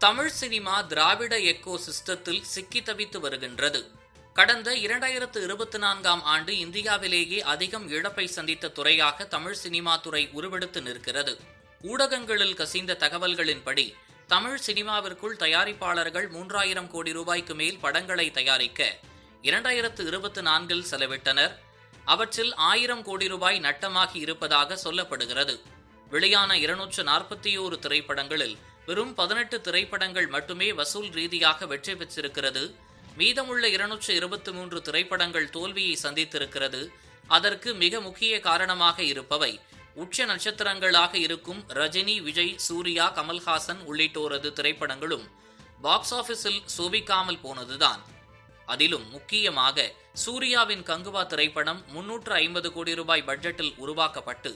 Tamil cinema திராவிட echo சிஸ்டத்தில் சிக்கி தவித்து வருகின்றது. கடந்த இரண்டாயிரத்து இருபத்தி நான்காம் ஆண்டு இந்தியாவிலேயே அதிகம் இழப்பை சந்தித்த துறையாக தமிழ் சினிமா துறை உருவெடுத்து நிற்கிறது. ஊடகங்களில் கசிந்த தகவல்களின்படி தமிழ் சினிமாவிற்குள் தயாரிப்பாளர்கள் மூன்றாயிரம் கோடி ரூபாய்க்கு மேல் படங்களை தயாரிக்க இரண்டாயிரத்து இருபத்தி நான்கில் செலவிட்டனர். அவற்றில் ஆயிரம் கோடி ரூபாய் நட்டமாகி இருப்பதாக சொல்லப்படுகிறது. வெளியான இருநூற்று நாற்பத்தி ஓரு திரைப்படங்களில் வெறும் பதினெட்டு திரைப்படங்கள் மட்டுமே வசூல் ரீதியாக வெற்றி பெற்றிருக்கிறது. மீதமுள்ள இருநூற்று இருபத்தி மூன்று திரைப்படங்கள் தோல்வியை சந்தித்திருக்கிறது. அதற்கு மிக முக்கிய காரணமாக இருப்பவை உச்ச நட்சத்திரங்களாக இருக்கும் ரஜினி விஜய் சூர்யா கமல்ஹாசன் உள்ளிட்டோரது திரைப்படங்களும் பாக்ஸ் ஆபீஸில் சோபிக்காமல் போனதுதான். அதிலும் முக்கியமாக சூர்யாவின் கங்குவா திரைப்படம் முன்னூற்று ஐம்பது கோடி ரூபாய் பட்ஜெட்டில் உருவாக்கப்பட்டு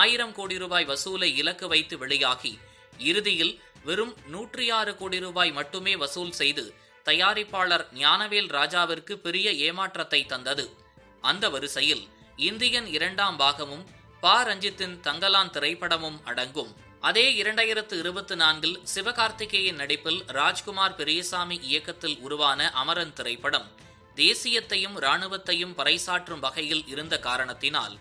ஆயிரம் கோடி ரூபாய் வசூலை இலக்கு வைத்து வெளியாகி இறுதியில் வெறும் நூற்றி ஆறு கோடி ரூபாய் மட்டுமே வசூல் செய்து தயாரிப்பாளர் ஞானவேல் ராஜாவிற்கு பெரிய ஏமாற்றத்தை தந்தது. அந்த வரிசையில் இந்தியன் இரண்டாம் பாகமும் பா. ரஞ்சித்தின் தங்கலான் திரைப்படமும் அடங்கும். அதே இரண்டாயிரத்து இருபத்தி நான்கில் சிவகார்த்திகேயன் நடிப்பில் ராஜ்குமார் பெரியசாமி இயக்கத்தில் உருவான அமரன் திரைப்படம் தேசியத்தையும் இராணுவத்தையும் பறைசாற்றும் வகையில் இருந்த காரணத்தினால்.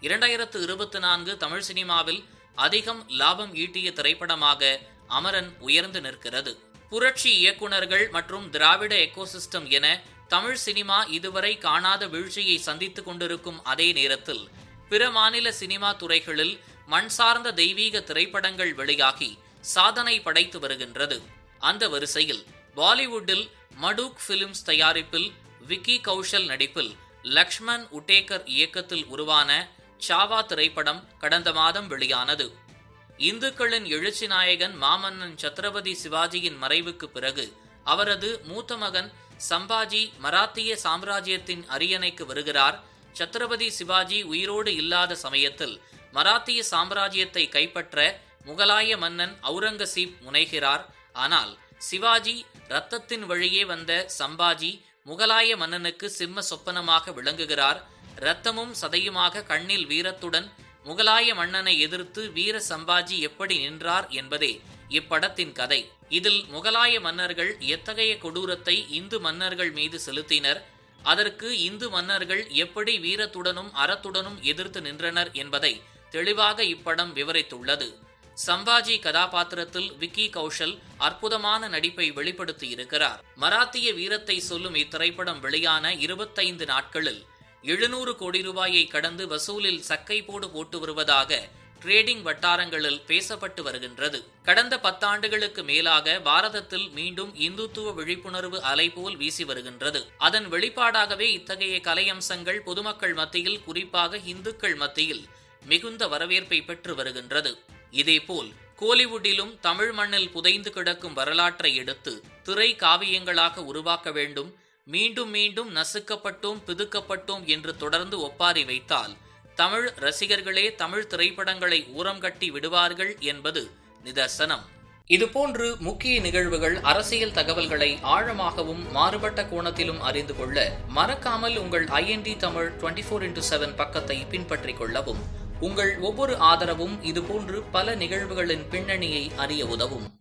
இரண்டாயிரத்து இருபத்தி நான்கு தமிழ் சினிமாவில் அதிகம் லாபம் ஈட்டிய திரைப்படமாக அமரன் உயர்ந்து நிற்கிறது. புரட்சி இயக்குனர்கள் மற்றும் திராவிட எக்கோசிஸ்டம் என தமிழ் சினிமா இதுவரை காணாத வீழ்ச்சியை சந்தித்துக் கொண்டிருக்கும் அதே நேரத்தில் பிற மாநில சினிமா துறைகளில் மண் சார்ந்த தெய்வீக திரைப்படங்கள் வெளியாகி சாதனை படைத்து வருகின்றது. அந்த வரிசையில் பாலிவுட்டில் மடூக் பிலிம்ஸ் தயாரிப்பில் விக்கி கௌஷல் நடிப்பில் லக்ஷ்மண் உட்டேகர் இயக்கத்தில் உருவான சாவா திரைப்படம் கடந்த மாதம் வெளியானது. இந்துக்களின் எழுச்சி நாயகன் மாமன்னன் சத்ரபதி சிவாஜியின் மறைவுக்கு பிறகு அவரது மூத்த மகன் சம்பாஜி மராத்திய சாம்ராஜ்யத்தின் அரியணைக்கு வருகிறார். சத்ரபதி சிவாஜி உயிரோடு இல்லாத சமயத்தில் மராத்திய சாம்ராஜ்யத்தை கைப்பற்ற முகலாய மன்னன் அவுரங்கசீப் முனைகிறார். ஆனால் சிவாஜி ரத்தத்தின் வழியே வந்த சம்பாஜி முகலாய மன்னனுக்கு சிம்ம சொப்பனமாக விளங்குகிறார். இரத்தமும் சதையுமாக கண்ணில் வீரத்துடன் முகலாய மன்னனை எதிர்த்து வீர சம்பாஜி எப்படி நின்றார் என்பதே இப்படத்தின் கதை. இதில் முகலாய மன்னர்கள் எத்தகைய கொடூரத்தை இந்து மன்னர்கள் மீது செலுத்தினர்? அதற்கு இந்து மன்னர்கள் எப்படி வீரத்துடனும் அறத்துடனும் எதிர்த்து நின்றனர் என்பதை தெளிவாக இப்படம் விவரித்துள்ளது. சம்பாஜி கதாபாத்திரத்தில் விக்கி கௌஷல் அற்புதமான நடிப்பை வெளிப்படுத்தி இருக்கிறார். மராத்திய வீரத்தை சொல்லும் இத்திரைப்படம் வெளியான இருபத்தைந்து நாட்களில் எழுநூறு கோடி ரூபாயை கடந்து வசூலில் சக்கை போடு போட்டு வருவதாக ட்ரேடிங் வட்டாரங்களில் பேசப்பட்டு வருகின்றது. கடந்த பத்தாண்டுகளுக்கு மேலாக பாரதத்தில் மீண்டும் இந்துத்துவ விழிப்புணர்வு அலை போல் வீசி வருகின்றது. அதன் வெளிப்பாடாகவே இத்தகைய கலை அம்சங்கள் பொதுமக்கள் மத்தியில் குறிப்பாக இந்துக்கள் மத்தியில் மிகுந்த வரவேற்பை பெற்று வருகின்றது. இதேபோல் கோலிவுட்டிலும் தமிழ் மண்ணில் புதைந்து கிடக்கும் வரலாற்றை எடுத்து திரை காவியங்களாக உருவாக்க வேண்டும் மீண்டும் மீண்டும் நசுக்கப்பட்டோம் பிதுக்கப்பட்டோம் என்று தொடர்ந்து ஒப்பாரி வைத்தால் தமிழ் ரசிகர்களே தமிழ் திரைப்படங்களை ஊரம் கட்டி விடுவார்கள் என்பது நிதர்சனம். இதுபோன்று முக்கிய நிகழ்வுகள் அரசியல் தகவல்களை ஆழமாகவும் மாறுபட்ட கோணத்திலும் அறிந்து கொள்ள மறக்காமல் உங்கள் IND Tamil twenty four into seven பக்கத்தை பின்பற்றிக் கொள்ளவும். உங்கள் ஒவ்வொரு ஆதரவும் இதுபோன்று பல நிகழ்வுகளின் பின்னணியை அறிய உதவும்.